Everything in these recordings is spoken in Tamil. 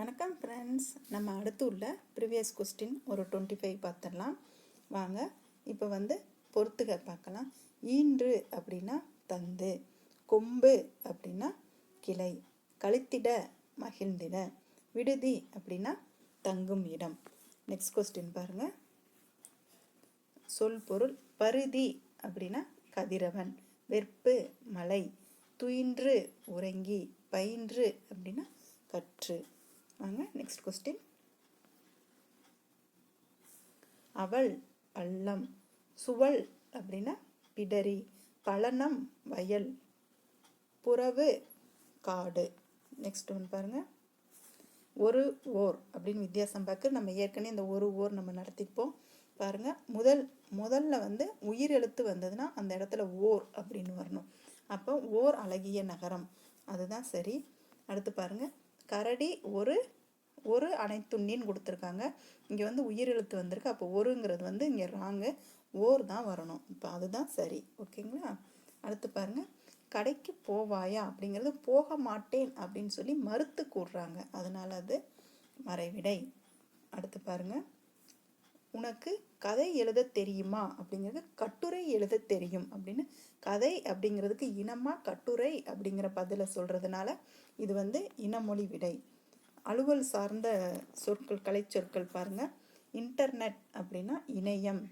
வணக்கம் ஃப்ரெண்ட்ஸ் நம்ம அடுத்து உள்ள ப்ரிவியஸ் கொஸ்டின் ஒரு டுவெண்ட்டி ஃபைவ் பார்த்துடலாம். வாங்க இப்போ வந்து பொறுத்துக பார்க்கலாம். ஈன்று அப்படின்னா தந்து கொம்பு அப்படின்னா கிளை கழித்திட மகிழ்ந்திட விடுதி அப்படின்னா தங்கும் இடம். நெக்ஸ்ட் கொஸ்டின் பாருங்கள் சொல் பொருள் பருதி அப்படின்னா கதிரவன் வெற்பு மலை துயின்று உறங்கி பயின்று அப்படின்னா கற்று. வாங்க நெக்ஸ்ட் கொஸ்டின் அவள் பள்ளம் சுவல் அப்படின்னா பிடரி பழனம் வயல் புறவு காடு. நெக்ஸ்ட் ஒன்று பாருங்கள் ஒரு ஓர் அப்படின்னு வித்தியாசம் பார்க்க நம்ம ஏற்கனவே இந்த ஒரு ஓர் நம்ம நடத்திப்போம். பாருங்க முதல் முதல்ல வந்து உயிர் எழுத்து வந்ததுன்னா அந்த இடத்துல ஓர் அப்படின்னு வரணும். அப்போ ஓர் அழகிய நகரம். அதுதான் சரி. அடுத்து பாருங்கள் கரடி ஒரு ஒரு அனைத்துண்ணின்னு கொடுத்துருக்காங்க. இங்கே வந்து உயிரெழுத்து வந்திருக்கு. அப்போ ஒருங்கிறது வந்து இங்கே ராங்கு. ஓர் தான் வரணும். இப்போ அதுதான் சரி. ஓகேங்களா? அடுத்து பாருங்கள் கடைக்கு போவாயா? அப்படிங்கிறது போக மாட்டேன் அப்படின்னு சொல்லி மறுத்து கூடுறாங்க அதனால் அது மறைவிடை. அடுத்து பாருங்க. உனக்கு கதை எழுத தெரியுமா? அப்படிங்கிறது கட்டுரை எழுத தெரியும் அப்படின்னு. கதை அப்படிங்கிறதுக்கு இனமாக கட்டுரை அப்படிங்கிற பதிலை சொல்கிறதுனால இது வந்து இனமொழி விடை. அலுவல் சார்ந்த சொற்கள் கலைச்சொற்கள் பாருங்கள் இன்டர்நெட் அப்படின்னா இணையம்.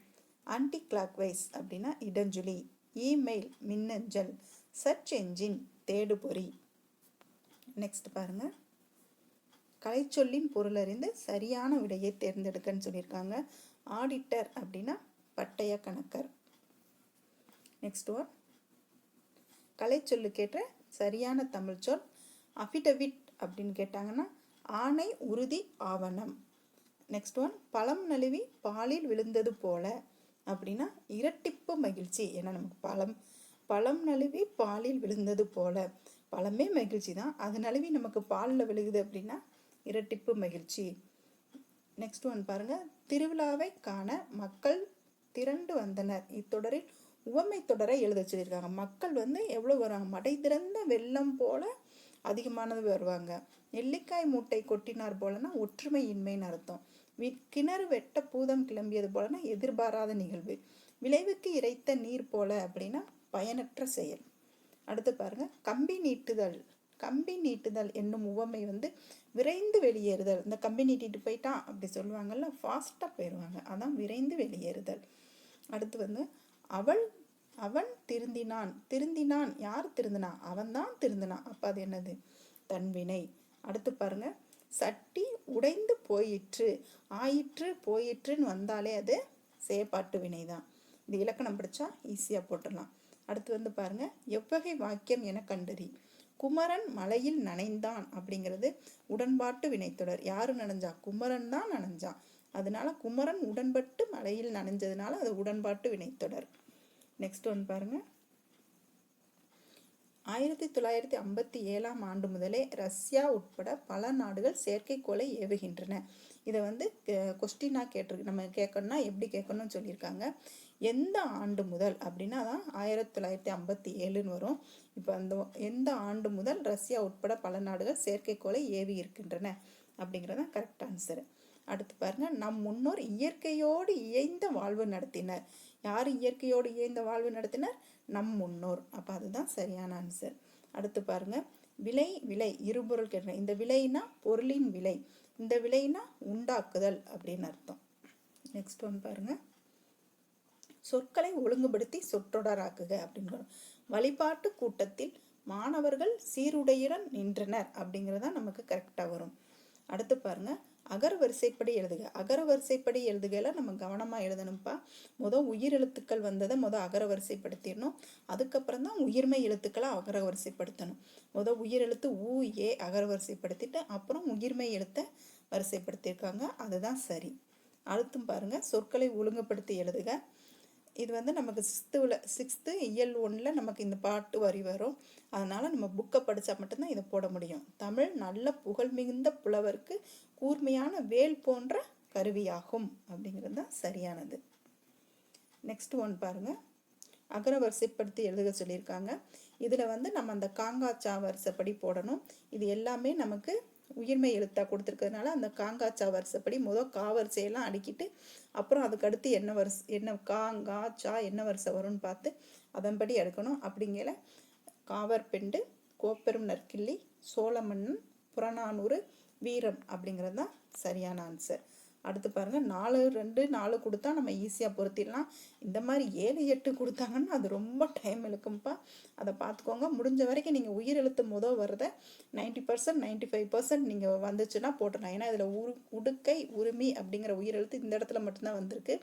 ஆன்டி கிளாக்வைஸ் அப்படின்னா இடஞ்சுழி இமெயில் மின்னஞ்சல். சர்ச் என்ஜின் தேடுபொறி. நெக்ஸ்ட் பாருங்கள் கலைச்சொல்லின் பொருள் அறிந்து சரியான விடையை தேர்ந்தெடுக்கன்னு சொல்லியிருக்காங்க ஆடிட்டர் அப்படின்னா பட்டய கணக்கர். நெக்ஸ்ட் ஒன் கலைச்சொல்லுக்கேற்ற சரியான தமிழ் சொல் அஃபிடவிட் அப்படின்னு கேட்டாங்கன்னா ஆணை உறுதி ஆவணம். நெக்ஸ்ட் ஒன் பழம் நழுவி பாலில் விழுந்தது போல. அப்படின்னா இரட்டிப்பு மகிழ்ச்சி. ஏன்னா நமக்கு பழம் பழம் நழுவி பாலில் விழுந்தது போல. பழமே மகிழ்ச்சி தான். அது நழுவி நமக்கு பாலில் விழுகுது அப்படின்னா இரட்டிப்பு மகிழ்ச்சி. நெக்ஸ்ட் ஒன் பாருங்க. திருவிழாவை காண மக்கள் திரண்டு வந்தனர். இத்தொடரில் உவமை தொடரை எழுத சொல்லியிருக்காங்க. மக்கள் வந்து எவ்வளோ வராங்க மடை திறந்த வெள்ளம் போல அதிகமானது வருவாங்க. நெல்லிக்காய் மூட்டை கொட்டினார் போலனா ஒற்றுமையின்மைன்னு அர்த்தம். வி கிணறு வெட்ட பூதம் கிளம்பியது போலனா எதிர்பாராத நிகழ்வு. விளைவுக்கு இறைத்த நீர் போல அப்படின்னா பயனற்ற செயல். அடுத்து பாருங்க கம்பி நீட்டுதல். கம்பி நீட்டுதல் என்னும் உவமை வந்து விரைந்து வெளியேறுதல். இந்த கம்பி நீட்டிட்டு போயிட்டான் அப்படி சொல்லுவாங்கல்ல ஃபாஸ்ட்டாக போயிடுவாங்க அதான் விரைந்து வெளியேறுதல். அடுத்து வந்து அவள் அவன் திருந்தினான். திருந்தினான். யார் திருந்தினான் அவன் தான் திருந்தினான் அப்போ அது என்னது? தன்வினை அடுத்து பாருங்க. சட்டி உடைந்து போயிற்று. ஆயிற்று போயிற்றுன்னு வந்தாலே அது செயப்பாட்டு வினை தான் இது இலக்கணம் படித்தா ஈஸியாக போட்டுடலாம். அடுத்து வந்து பாருங்க. எவ்வகை வாக்கியம் என கண்டறி. குமரன் மலையில் நனைந்தான் அப்படிங்கிறது உடன்பாட்டு வினைத்தொடர். யாரு நனைஞ்சா? குமரன் தான் நனைஞ்சான் அதனால குமரன் உடன்பட்டு மலையில் நனைஞ்சதுனால அது உடன்பாட்டு வினைத்தொடர். நெக்ஸ்ட் ஒன் பாருங்கள் ஆயிரத்தி தொள்ளாயிரத்தி ஐம்பத்தி ஏழாம் ஆண்டு முதலே ரஷ்யா உட்பட பல நாடுகள் செயற்கைக்கோளை ஏவுகின்றன. இதை வந்து கொஸ்டினாக கேட்டிருக்கு நம்ம கேட்கணும்னா எப்படி கேட்கணும்னு சொல்லியிருக்காங்க. எந்த ஆண்டு முதல் அப்படின்னா தான் ஆயிரத்தி தொள்ளாயிரத்தி ஐம்பத்தி ஏழுன்னு வரும். இப்போ அந்த எந்த ஆண்டு முதல் ரஷ்யா உட்பட பல நாடுகள் செயற்கைக்கோளை ஏவி இருக்கின்றன அப்படிங்கிறதான் கரெக்ட் ஆன்சரு அடுத்து பாருங்கள் நம் முன்னோர் இயற்கையோடு இயைந்த வாழ்வு நடத்தினர். யார் இயற்கையோடு இயைந்த வாழ்வு நடத்தினர்? நம் முன்னோர். அப்போ அதுதான் சரியான ஆன்சர் அடுத்து பாருங்க விலை விலை இருபொருள் கேட்க இந்த விலைனா பொருளின் விலை. இந்த விலைனா உண்டாக்குதல் அப்படின்னு அர்த்தம். நெக்ஸ்ட் ஒன் பாருங்க. சொற்களை ஒழுங்குபடுத்தி சொற்றொடராக்குக அப்படின்னு வழிபாட்டு கூட்டத்தில் மாணவர்கள் சீருடையுடன் நின்றனர் அப்படிங்கிறது நமக்கு கரெக்டாக வரும். அடுத்து பாருங்க. அகர வரிசைப்படி எழுதுக. அகர வரிசைப்படி எழுதுகையில் நம்ம கவனமாக எழுதணும்ப்பா மொதல் உயிர் எழுத்துக்கள் வந்ததை மொதல் அகர வரிசைப்படுத்திடணும். அதுக்கப்புறம் தான் உயிர்மை எழுத்துக்களை அகர வரிசைப்படுத்தணும். மொதல் உயிர் எழுத்து ஊ ஏ அகர வரிசைப்படுத்திட்டு அப்புறம் உயிர்மை எழுத்தை வரிசைப்படுத்தியிருக்காங்க. அதுதான் சரி. அடுத்தும் பாருங்கள் சொற்களை ஒழுங்குபடுத்தி எழுதுக. இது வந்து நமக்கு சிக்ஸ்த்துல சிக்ஸ்த்து இயல் ஒன்றில் நமக்கு இந்த பாட்டு வரி வரும். அதனால் நம்ம புக்கை படித்தா மட்டும்தான் இதை போட முடியும். தமிழ் நல்ல புகழ் மிகுந்த புலவருக்கு கூர்மையான வேல் போன்ற கருவியாகும். அப்படிங்கிறது தான் சரியானது. நெக்ஸ்ட் ஒன் பாருங்கள் அகர வரிசைப்படுத்தி எழுத சொல்லியிருக்காங்க. இதில் வந்து நம்ம அந்த காங்காச்சா வரிசைப்படி போடணும். இது எல்லாமே நமக்கு உயிர்மை எழுத்தாக கொடுத்துருக்கிறதுனால அந்த காங்காச்சா வரிசைப்படி முதல் கா வரிசையெல்லாம் அடுக்கிட்டு அப்புறம் அதுக்கடுத்து என்ன வரிசை என்ன காங்கா சா என்ன வரிசை வரும்னு பார்த்து அதன்படி எடுக்கணும். அப்படிங்கிற காவர் பெண்டு கோப்பெரும் நற்கிள்ளி சோழமன்னன் புறநானூறு வீரம் அப்படிங்கிறது தான் சரியான ஆன்சர் அடுத்து பாருங்கள் நாலு ரெண்டு நாலு கொடுத்தா நம்ம ஈஸியாக பொருத்திடலாம். இந்த மாதிரி ஏழு எட்டு கொடுத்தாங்கன்னா அது ரொம்ப டைம் இழுக்கும்ப்பா. அதை பார்த்துக்கோங்க. முடிஞ்ச வரைக்கும் நீங்கள் உயிரெழுத்து முதல் வர்றத ninety percent ninety five percent நீங்கள் வந்துச்சுன்னா போட்டுடலாம். ஏன்னா இதில் உரு உடுக்கை உரிமை அப்படிங்கிற உயிரெழுத்து இந்த இடத்துல மட்டும்தான் வந்திருக்கு.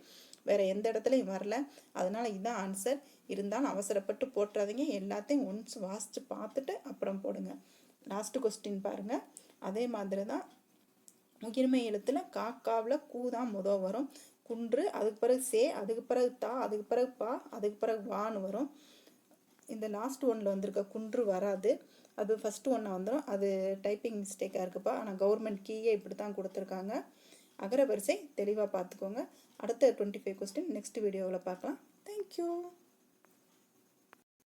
வேறு எந்த இடத்துலையும் வரல. அதனால் இதுதான் ஆன்சர் இருந்தாலும் அவசரப்பட்டு போட்டுறாதீங்க. எல்லாத்தையும் ஒன்ஸ் வாசித்து பார்த்துட்டு அப்புறம் போடுங்க. லாஸ்ட்டு கொஸ்டின் பாருங்கள் அதே மாதிரி தான் உயிர்மை எழுத்தில் காக்காவில் கூ தான் முதல் வரும். குன்று அதுக்கு பிறகு சே அதுக்கு பிறகு தா அதுக்கு பிறகு பா அதுக்கு பிறகு வான்னு வரும். இந்த லாஸ்ட் ஒன்றில் வந்திருக்க குன்று வராது. அது ஃபஸ்ட்டு ஒன்றா வந்துடும் அது டைப்பிங் மிஸ்டேக்காக இருக்குப்பா. ஆனால் கவர்மெண்ட் கீயே இப்படி தான் கொடுத்துருக்காங்க. அகர வரிசை தெளிவாக பார்த்துக்கோங்க. அடுத்த டுவெண்ட்டி ஃபைவ் கொஸ்டின் நெக்ஸ்ட் வீடியோவில் பார்க்கலாம். தேங்க்யூ